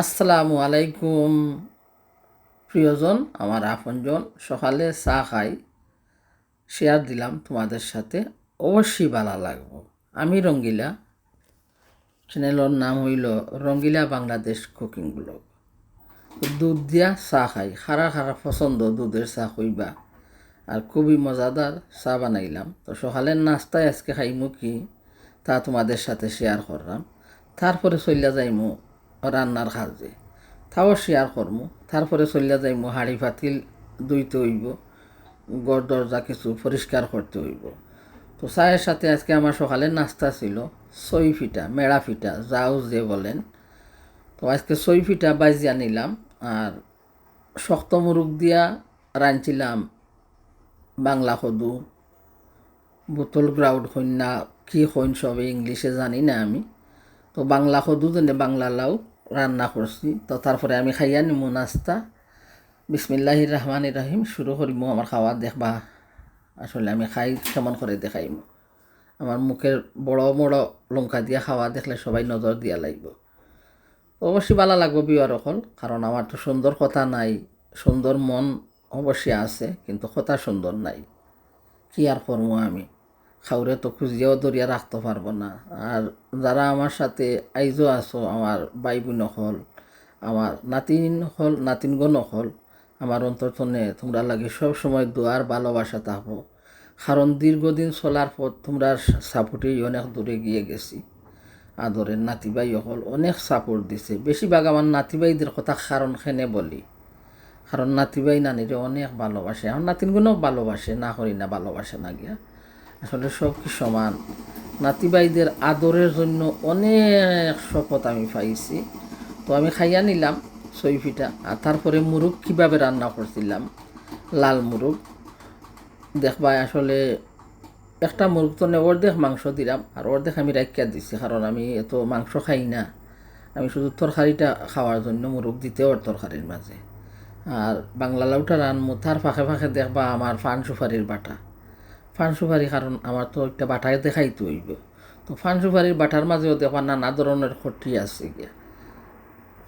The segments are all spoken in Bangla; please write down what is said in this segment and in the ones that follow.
আসসালামু আলাইকুম। প্রিয়জন, আমার আপনজন, সকালে চা খাই শেয়ার দিলাম তোমাদের সাথে। অবশ্যই ভালো লাগবো। আমি রঙ্গিলা। চ্যানেলের নাম হইল রঙ্গিলা বাংলাদেশ কুকিং ব্লগ। দুধ দিয়া চা খাই। খারা খারা পছন্দ দুধের চা হইবা আর খুবই মজাদার চা বানাইলাম। তো সকালের নাস্তায় আজকে খাইমু কি? তা তোমাদের সাথে শেয়ার করলাম। তারপরে চলিয়া যাইমু রান্নার কাজে। তাও শেয়ার করমু। তারপরে চলিয়া যাইমু, হাড়ি পাতিল দুইতে হইব গড় দরজা কিছু পরিষ্কার করতে হইব। তো চায়ের সাথে আজকে আমার সকালে নাস্তা ছিল সই ফিটা, মেড়া ফিটা, যাও যে বলেন। তো আজকে সই ফিটা বাজিয়া নিলাম আর শক্ত মুরুগ দিয়া রাঁধছিলাম বাংলা সদু বোতল গ্রাউড কন্যা কি কইন সবে ইংলিশে জানি না আমি। তো বাংলা সদু যেনে বাংলা লাউ রান্না করছি। তো তারপরে আমি খাইয়া নিমু নাস্তা। বিসমিল্লাহির রহমান রাহিম, শুরু করিমু আমার খাওয়া, দেখবা আসলে আমি খাই কেমন করে দেখাইমু। আমার মুখের বড় বড় লঙ্কা দিয়া খাওয়া দেখলে সবাই নজর দিয়া লাগবে। অবশ্যই ভালো লাগবে বিয়ার অকল কারণ আমার তো সুন্দর কথা নাই, সুন্দর মন অবশ্যই আছে, কিন্তু কথা সুন্দর নাই। কি আর করব আমি? খাউরে তো খুঁজিয়াও দরিয়া রাখতে পারব না। আর যারা আমার সাথে আইজও আছো, আমার বাই বোন হল, আমার নাতিন হল, নাতিনগণ হল, আমার অন্তর্থনে তোমরা লাগে সব সময় দোয়ার ভালোবাসা থাকব কারণ দীর্ঘদিন চলার পর তোমরা সাপোর্টেই অনেক দূরে গিয়ে গেছি। আদরের নাতিবাই হল অনেক সাপোর্ট দিছে। বেশিরভাগ আমার নাতিবাইদের কথা কারণ খেনে বলি? কারণ নাতিবাই নানিরে অনেক ভালোবাসে। আমার নাতিনগুলোও ভালোবাসে, না করি না ভালোবাসে না গিয়া। আসলে সব কি সমান? নাতিবাইদের আদরের জন্য অনেক শপথ আমি পাইছি। তো আমি খাইয়া নিলাম সইফিটা। আর তারপরে মুরগ কীভাবে রান্না করছিলাম? লাল মুরগ। দেখবা আসলে একটা মুরগ তো অর্ধেক মাংস দিলাম। আর অর্ধেক আমি রাখিয়া দিছি, কারণ আমি এত মাংস খাই না। আমি শুধু তরকারিটা খাওয়ার জন্য মুরগ দিতে ওর তরকারির মাঝে। আর বাংলা লাউটা রানমু, তার ফাঁকে ফাঁকে দেখবা আমার ফান সুপারির বাটা। ফান সুপারি কারণ আমার তো একটা বাটায় দেখাইতে হইব। তো ফান সুপারির বাটার মাঝেও দেখবা নানা ধরনের খটি আছে গিয়া।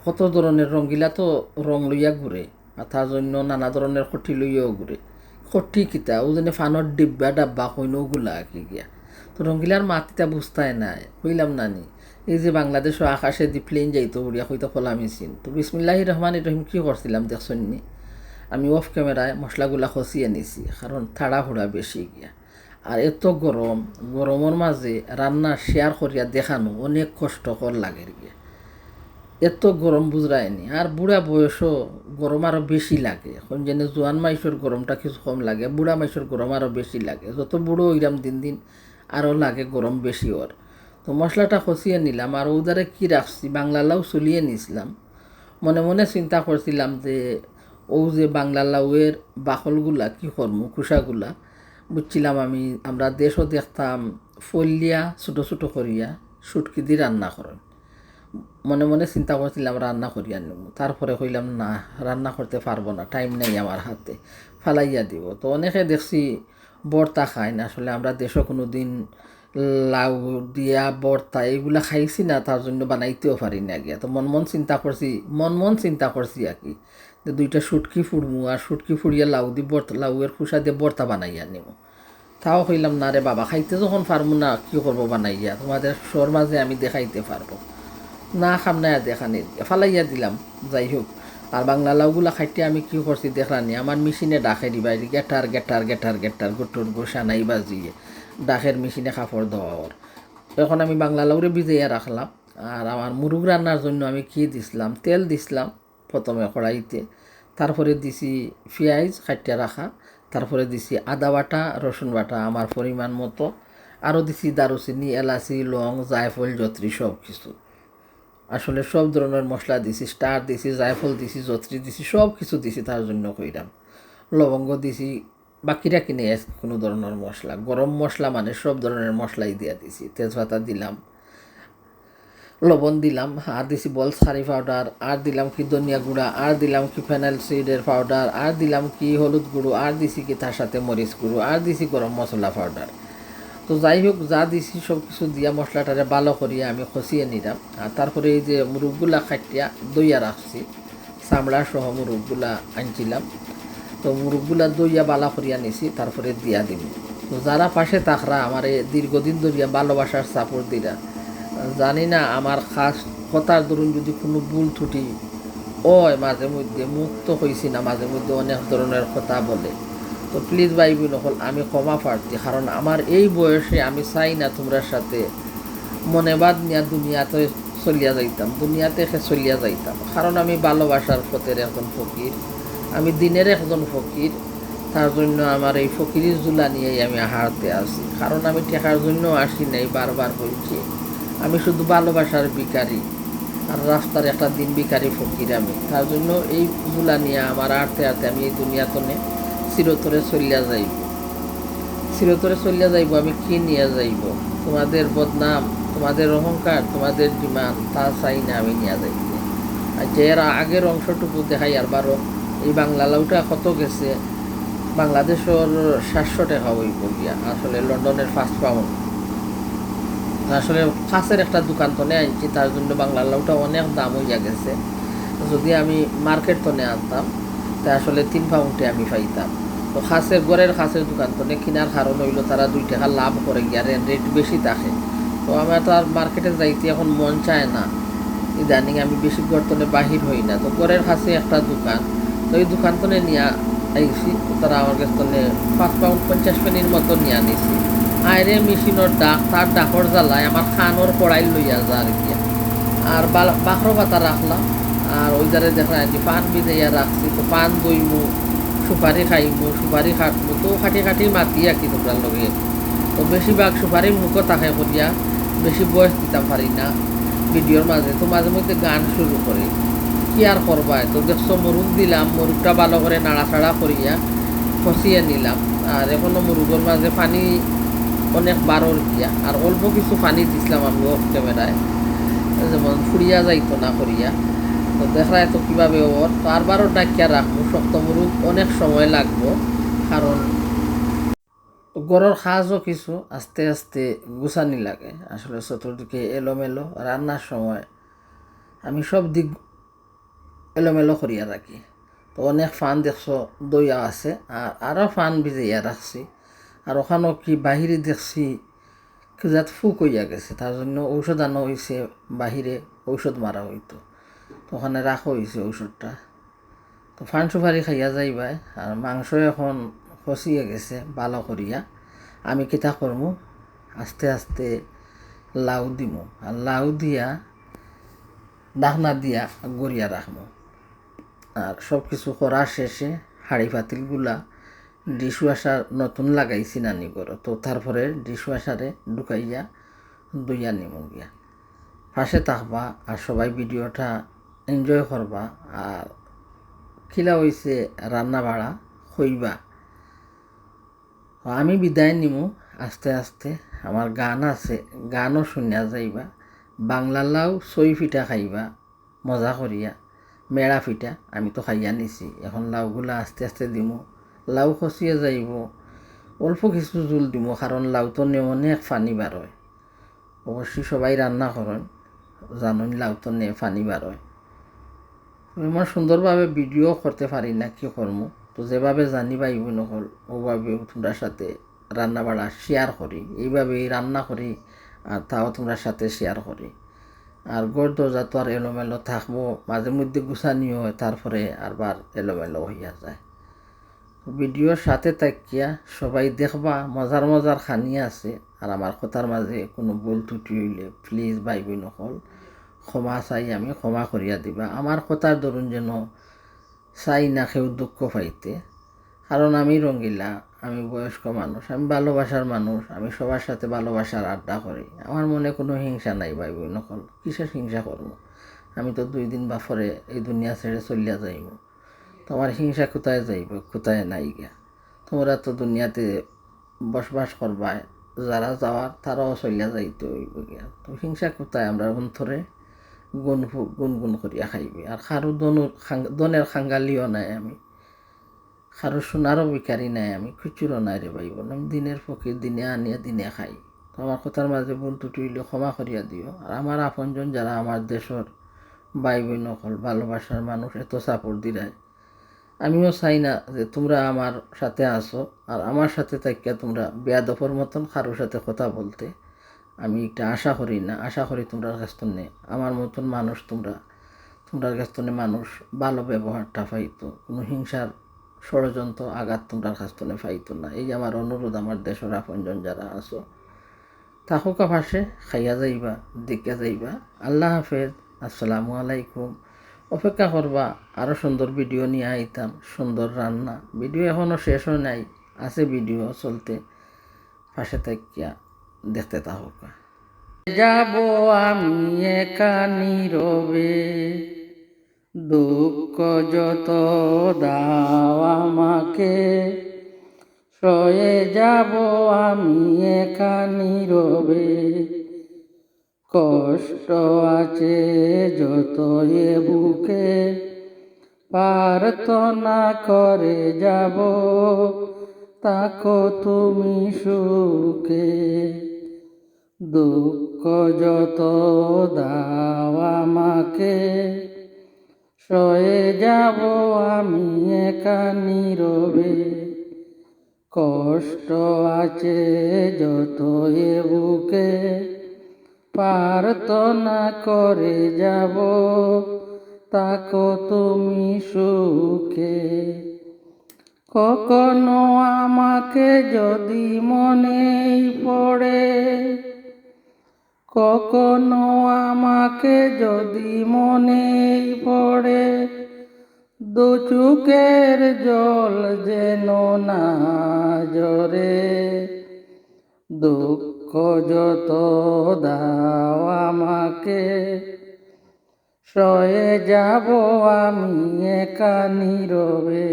কত ধরনের রঙিলা তো রং লইয়া ঘুরে, আর তার জন্য নানা ধরনের খটি লইয়াও ঘুরে। খটি কিতা, ও যেন ফানৰ ডিব্বা ডাব্বা কইনো গুলা আঁকি গিয়া। তো রঙ্গিলার মাতিটা বুঝতাই নাই, কইলাম নানি, এই যে বাংলাদেশ আকাশে দি প্লেন যাইতো উড়িয়া হইতো খোলা মেশিন। তো বিসমিল্লাহ রহমান রহিম কী করছিলাম দেখছনি? আমি অফ ক্যামেরায় মশলাগুলা খসিয়ে নিছি, কারণ তাড়াহুড়া বেশি গিয়া। আর এত গরম, গরমের মাঝে রান্না শেয়ার করিয়া দেখানো অনেক কষ্টকর লাগে গিয়া। এত গরম বুঝরায়নি আর বুড়া বয়সও গরম আরও বেশি লাগে। এখন যেন জোয়ান মাইসের গরমটা কিছু কম লাগে, বুড়া মাইসের গরম আরও বেশি লাগে। যত বুড়ো হইলাম দিন দিন আরও লাগে গরম বেশি ওর। তো মশলাটা খসিয়ে নিলাম, আর ওদারে কী রাখছি, বাংলা লাউ চলিয়ে নিছিলাম। মনে মনে চিন্তা করছিলাম যে ও যে বাংলা লাউয়ের বাকলগুলা কি করমু কুষাগুলা বুঝছিলাম আমি, আমরা দেশও দেখতাম ফলিয়া ছোটো ছোটো করিয়া সুটকি দিয়ে রান্না করেন। মনে মনে চিন্তা করছিলাম রান্না করিয়া নেব। তারপরে কইলাম, না, রান্না করতে পারব না, টাইম নেই আমার হাতে, ফালাইয়া দিব। তো অনেকে দেখছি বর্তা খায় না, আসলে আমরা দেশও কোনো দিন লাউ দিয়া বর্তা এইগুলা খাইছি না, তার জন্য বানাইতেও পারি না গিয়া। তো মন মন চিন্তা করছি, মন মন চিন্তা করছি আর কি। দুইটা সুটকি ফুড়মু, আর সুটকি ফুড়িয়া লাউ দি বর্তা, লাউয়ের খুসা দিয়ে বর্তা বানাইয়া নেব তাও কইলাম না রে বাবা, খাইতে যখন পারব না, কী করব বানাইয়া? তোমাদের শোর মাঝে আমি দেখাইতে পারব। না, খাম না দেখানি ফালাইয়া দিলাম, যাই হোক। আর বাংলা লাউগুলা খাইতে আমি কি করছি দেখলানি আমার মেশিনে ডাকে দিবা গেটার গেটার গেটার গেটার, গুটুর, গোসা নাই বাজিয়ে ডাকের মেশিনে কাপড় দেওয়ার এখন আমি বাংলা লাউরে ভিজাইয়া রাখলাম। আর আমার মুরুগ রান্নার জন্য আমি কি দিছিলাম? তেল দিছিলাম প্রথমে কড়াইতে। তারপরে দিছি পেঁয়াজ কাটিয়া রাখা, তারপরে দিছি আদা বাটা, রসুন বাটা আমার পরিমাণ মতো, আরও দিছি দারুচিনি, এলাচি, লং, জায়ফল, জত্রি সব কিছু। আসলে সব ধরনের মশলা দিছি, স্টার দিছি, জায়ফল দিছি, জত্রি দিছি, সব কিছু দিছি তার জন্য কইরাম। লবঙ্গ দিছি, বাকিরা কিনে কোনো ধরনের মশলা, গরম মশলা মানে সব ধরনের মশলাই দিয়া দিছি, তেজপাতা দিলাম লবণ দিলাম, আর দিছি বল সারি পাউডার, আর দিলাম কি ধনিয়া গুঁড়া, আর দিলাম কি ফেনাইল সিডের পাউডার, আর দিলাম কি হলুদ গুঁড়ো, আর দিছি কি তার সাথে মরিচ গুঁড়ো, আর দিছি গরম মশলা পাউডার। তো যাই হোক, যা দিছি সব কিছু দিয়া মশলাটারে ভালো করিয়া আমি খসিয়ে নিলাম, আর তারপরে এই যে মুরগগুলা খাটিয়া দইয়া রাখছি, চামড়া সহ মুরগগুলা আনছিলাম। তো মুরগগুলা দইয়া বালা করিয়া নিছি, তারপরে দিয়া দিব। তো যারা পাশে তাকরা আমার দীর্ঘদিন ধরিয়া ভালোবাসার সাপোর্ট দিরা জানি না আমার খাস কথার ধরুন যদি কোনো ভুল ত্রুটি ওই মাঝে মধ্যে মুক্ত হয়েছি না, মাঝে মধ্যে অনেক ধরনের কথা বলে। তো প্লিজ ভাই বোন হল আমি ক্ষমা প্রার্থী, কারণ আমার এই বয়সে আমি চাই না তোমরা সাথে মনে বাদ নিয়া দুনিয়াতে চলিয়া যাইতাম, দুনিয়াতে সে চলিয়া যাইতাম। কারণ আমি ভালোবাসার পথের একজন ফকির, আমি দিনের একজন ফকির, তার জন্য আমার এই ফকিরের জুলা নিয়েই আমি হারতে আসি। কারণ আমি টেকার জন্য আসি নাই, বারবার বলছি। আমি শুধু ভালোবাসার ভিকারি আর রাস্তার একটা দিন ভিকারি ফকির আমি। তার জন্য এই জুলা নিয়ে আমার আড়তে আড়তে আমি এই দুনিয়াতনে চিরতরে চলিয়া যাইব। চিরতরে চলিয়া যাইব, আমি কি নিয়ে যাইব? তোমাদের বদনাম, তোমাদের অহংকার, তোমাদের ডিমান্ড, তা চাই না আমি নিয়ে যাইব আর যে এর আগের অংশটুকু দেখাই আর বারো, এই বাংলা লাউটা কত গেছে? বাংলাদেশের সাতশো টাকা হইব গিয়া, আসলে লন্ডনের ফার্স্ট পাউন্ড। আসলে কাছের একটা দোকান তনে আনছি তার জন্য বাংলা লাউটা অনেক দাম হইয়া গেছে। যদি আমি মার্কেট তনে আনতাম, তা আসলে তিন পাউন্ডে আমি পাইতাম। তো খাসের, গড়ের খাসের দোকান তনে কেনার কারণ হইল তারা দুই টাকা লাভ করে গিয়া রেট বেশি থাকে তো আমার তো আর মার্কেটে যাইতে এখন মন চায় না। ইদানিং আমি বেশি গর্তনে বাহির হই না। তো গড়ের কাছে একটা দোকান, তো এই দোকান তনে নিয়ে আইসি তো তারা আমার কাছে তনে পাঁচ পাউন্ড পঞ্চাশ পেনির মতো নিয়ে আনিছি আইরে মেশিনের ডাক তার ডাকর জ্বালায় আমার খানোর পড়াই লইয়া যা আর কি আর বাখরো পাতা রাখলাম আর ওই দ্বারে দেখা যায় পান ভিজাইয়া রাখছি তো পান দইমু সুপারি খাইমু সুপারি খাটমু, তো খাটি খাটি মাতি আঁকি তোমরা লগে। তো বেশিরভাগ সুপারি মুখও তাকে করিয়া বেশি বয়স দিতাম পারি না। ভিডিওর মাঝে তো মাঝে মধ্যে গান শুরু করি কি আর করবা তো দেখছ মুরুগ দিলাম মুরুগটা ভালো করে নাড়াচাড়া করিয়া ফসিয়ে নিলাম। আর এখনও মুরুগের মাঝে পানি অনেক বারোর দিয়া আর অল্প কিছু পানি দিছিলাম আমি অফ ক্যামেরায় যেমন ফুরিয়া যাইতো না করিয়া তো দেখা তো কীভাবে ওর তো আরবারও ডাকিয়া রাখব শক্ত মুরুগ অনেক সময় লাগবো। কারণ গড়ের সাজও কিছু আস্তে আস্তে গুছানি লাগে। আসলে চতুর্দিকে এলোমেলো রান্নার সময়। আমি সব দিক এলোমেলো করিয়া রাখি তো অনেক ফান দেখছ দইয়া আছে। আর আরও ফান ভিজাইয়া রাখছি আর ওখানেও কি বাহিরে দেখছি যাত ফুক হইয়া গেছে, তার জন্য ঔষধ আনা হয়েছে বাহিরে ঔষধ মারা হইতো। তো ওখানে রাখা হয়েছে ঔষধটা। তো ফান সুপারি খাইয়া যাইবাই আর মাংস এখন ফসিয়ে গেছে ভালো করিয়া। আমি কিতা করমু? আস্তে আস্তে লাউ দিমু, আর লাউ দিয়া ডাকনা দিয়া গড়িয়া রাখব আর সব কিছু করা শেষে হাড়ি পাতিলগুলা ডিশ ওয়াশার নতুন লাগাইছি নানি করো তো তারপরে ডিশ ওয়াশারে ঢুকাইয়া দুইয়া নিমু গিয়া। পাশে থাকবা আর সবাই ভিডিওটা এনজয় করবা আর খিলা হয়েছে রান্না বাড়া হইবা। আমি বিদায় নিমু। আস্তে আস্তে আমার গান আছে, গানও শুনিয়া যাইবা। বাংলা লাউ ছই পিঠা খাইবা, মজা করিয়া। মেড়া পিঠা আমি তো খাইয়া নিছি। এখন লাউগুলা আস্তে আস্তে দিমু। লাউ খসিয়ে যাইব। অল্প কিছু জোল দিব কারণ লাউ তো নে অনেক ফানি বার হয় অবশ্যই সবাই রান্না করেন জানুন লাউ তো নে ফানি বার হয় ইমান সুন্দরভাবে ভিডিও করতে পারি না কি করমু তো যেভাবে জানি বা ইবন হল ওভাবে তোমরা সাথে রান্না বাড়া শেয়ার করি এইভাবেই রান্না করি আর তাও তোমরা সাথে শেয়ার করি আর গড় দরজা তো আর এলোমেলো থাকব মাঝে মধ্যে গুছানিও হয় তারপরে আরবার এলোমেলো হইয়া যায়। ভিডিওর সাথে তাকিয়া সবাই দেখবা মজার মজার খানি আছে আর আমার কথার মাঝে কোনো ভুল ত্রুটি হইলে প্লিজ ভাই বোন হল ক্ষমা চাই, আমি ক্ষমা করিয়া দিবা। আমার কথার ধরুন যেন চাই না কেউ দুঃখ পাইতে। কারণ আমি রঙ্গিলা আমি বয়স্ক মানুষ, আমি ভালোবাসার মানুষ, আমি সবার সাথে ভালোবাসার আড্ডা করি। আমার মনে কোনো হিংসা নাই ভাই বোন হল কিসের হিংসা করব? আমি তো দুই দিন বা পরে এই দুনিয়া ছেড়ে চলিয়া যাইব। তোমার হিংসা কোথায় যাইব, কোথায় নাই গিয়া? তোমরা তো দুনিয়াতে বসবাস করবা, যারা যাওয়ার তারাও চলিয়া যাইতে হইব গিয়া। তো হিংসা কোথায় আমরা অন্তরে গুণ গুনগুন করিয়া খাইবি? আর কারও দনুর দনের খাঙ্গালিও নাই আমি। কারও সোনারও ভিখারি নাই আমি খুচুরো নাই রে ভাই আমি দিনের ফকির, দিনে আনিয়া, দিনে খাই। তো আমার কথার মাঝে ভুল ত্রুটি ক্ষমা করিয়া দিও। আর আমার আপনজন যারা আমার দেশের ভাই বোন নকল ভালোবাসার মানুষ, এত সাপোর্ট দিরায়। আমিও চাই না যে তোমরা আমার সাথে আসো আর আমার সাথে থাকিয়া তোমরা বেয়াদফর মতন কারোর সাথে কথা বলতে। আমি একটা আশা করি না, আশা করি তোমরা থেকে আমার মতন মানুষ তোমরা তোমরা থেকে মানুষ ভালো ব্যবহারটা পাইতো, কোনো হিংসার ষড়যন্ত্র, আঘাত তোমরা থেকে পাইতো না। এই আমার অনুরোধ, আমার দেশের আপনজন যারা আছো থাকুকা পাশে খাইয়া যাইবা, দেখিয়া যাইবা। আল্লাহ হাফেজ, আসসালামু আলাইকুম। অপেক্ষা করবা আরও সুন্দর ভিডিও নিয়ে আইতাম, সুন্দর রান্না। ভিডিও এখনও শেষ হয় নাই, আছে ভিডিও চলতে। পাশে থাকিয়া দেখতে থাকুকা যাব আমি একা নীরবে, দুঃখ যত দাও আমাকে। সয়ে যাব আমি একা নীরবে কষ্ট আছে যত এ বুকে। প্রার্থনা করে যাব, তাকো তুমি সুখে। দুঃখ যত দাও আমাকে, সয়ে যাব আমি একা নীরবে। কষ্ট আছে যত এ বুকে। প্রার্থনা করে যাব, তাকো তুমি সুখে। কখনো আমাকে যদি মনে পড়ে, কখনো আমাকে যদি মনে পড়ে, দু চুকের জল যেন না জরে দুঃখ যত দাও আমাকে। সয়ে যাব আমি একা নীরবে।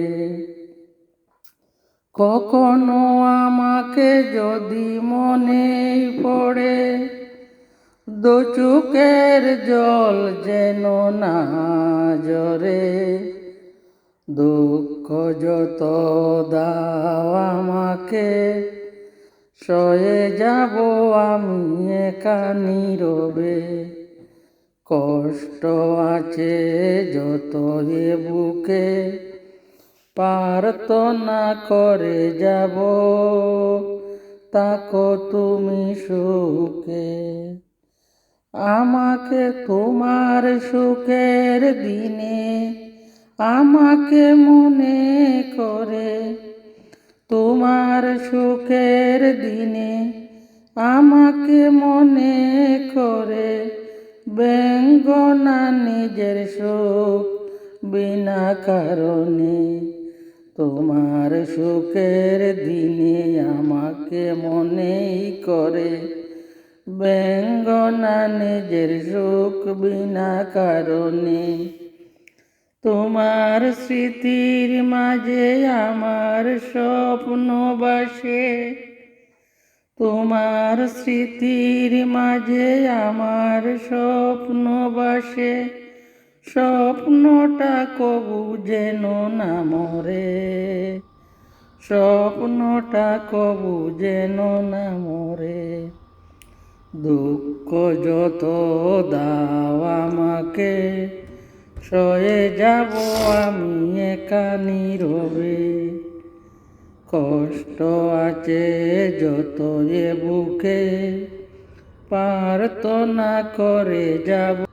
কখনো আমাকে যদি মনে পড়ে, দু চুকের জল যেন না জরে দুঃখ যত দাও আমাকে সয়ে যাব আমি একা নীরবে। কষ্ট আছে যত এ বুকে, প্রার্থনা করে যাব, তাকো তুমি সুখে। আমাকে তোমার সুখের দিনে, আমাকে মনে করে তোমার সুখের দিনে আমাকে মনে করে ব্যঙ্গনা নিজের সুখ বিনা কারণে। তোমার সুখের দিনে আমাকে মনেই করে ব্যঙ্গনা নিজের সুখ বিনা কারণে। তোমার স্মৃতির মাঝে আমার স্বপ্ন বাসে। তোমার স্মৃতির মাঝে আমার স্বপ্ন বাসে। স্বপ্নটা কবু যেন না মরে। স্বপ্নটা কবু যেন না মরে। দুঃখ যত দাও আমাকে সয়ে যাব আমি একা নীরবে। কষ্ট আছে যত এ বুকে প্রার্থনা করে যাব।